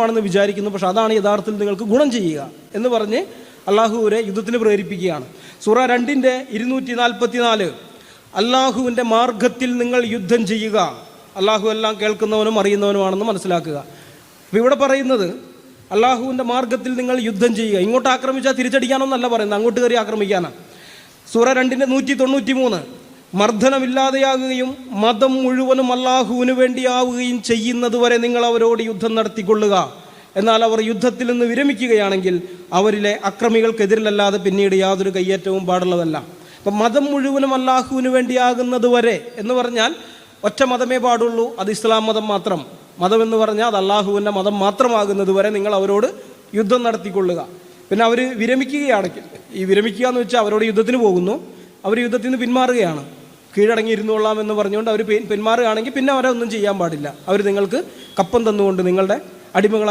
ആണെന്ന് വിചാരിക്കുന്നു. പക്ഷെ അതാണ് യഥാർത്ഥത്തിൽ നിങ്ങൾക്ക് ഗുണം ചെയ്യുക എന്ന് പറഞ്ഞ് അള്ളാഹുവിനെ യുദ്ധത്തിന് പ്രേരിപ്പിക്കുകയാണ്. സൂറ രണ്ടിന്റെ ഇരുന്നൂറ്റി നാൽപ്പത്തി നാല് അള്ളാഹുവിന്റെ മാർഗത്തിൽ നിങ്ങൾ യുദ്ധം ചെയ്യുക. അള്ളാഹു എല്ലാം കേൾക്കുന്നവനും അറിയുന്നവനുമാണെന്ന് മനസ്സിലാക്കുക. അപ്പോൾ ഇവിടെ പറയുന്നത് അള്ളാഹുവിന്റെ മാർഗത്തിൽ നിങ്ങൾ യുദ്ധം ചെയ്യുക. ഇങ്ങോട്ട് ആക്രമിച്ചാൽ തിരിച്ചടിക്കാനൊന്നല്ല പറയുന്നത്. അങ്ങോട്ട് കയറി ആക്രമിക്കാനാണ്. സൂറ രണ്ടിന്റെ നൂറ്റി തൊണ്ണൂറ്റി മൂന്ന് മർദ്ദനമില്ലാതെയാകുകയും മതം മുഴുവനും അള്ളാഹുവിന് വേണ്ടിയാവുകയും ചെയ്യുന്നതുവരെ നിങ്ങൾ അവരോട് യുദ്ധം നടത്തിക്കൊള്ളുക. എന്നാൽ അവർ യുദ്ധത്തിൽ നിന്ന് വിരമിക്കുകയാണെങ്കിൽ അവരിലെ അക്രമികൾക്കെതിരിലല്ലാതെ പിന്നീട് യാതൊരു കയ്യേറ്റവും പാടുള്ളതല്ല. അപ്പം മതം മുഴുവനും അള്ളാഹുവിന് വേണ്ടിയാകുന്നത് വരെ എന്ന് പറഞ്ഞാൽ ഒറ്റ മതമേ പാടുള്ളൂ അത് ഇസ്ലാം മതം മാത്രം. മതം എന്ന് പറഞ്ഞാൽ അത് അള്ളാഹുവിന്റെ മതം മാത്രമാകുന്നത് വരെ നിങ്ങൾ അവരോട് യുദ്ധം നടത്തിക്കൊള്ളുക. പിന്നെ അവർ വിരമിക്കുകയാണെങ്കിൽ ഈ വിരമിക്കുക എന്ന് വെച്ചാൽ അവരോട് യുദ്ധത്തിന് പോകുന്നു. അവർ യുദ്ധത്തിൽ നിന്ന് പിന്മാറുകയാണ്. കീഴടങ്ങി എന്ന് പറഞ്ഞുകൊണ്ട് അവർ പിന്മാറുകയാണെങ്കിൽ പിന്നെ അവരെ ഒന്നും ചെയ്യാൻ പാടില്ല. അവർ നിങ്ങൾക്ക് കപ്പം തന്നുകൊണ്ട് നിങ്ങളുടെ അടിമകളായി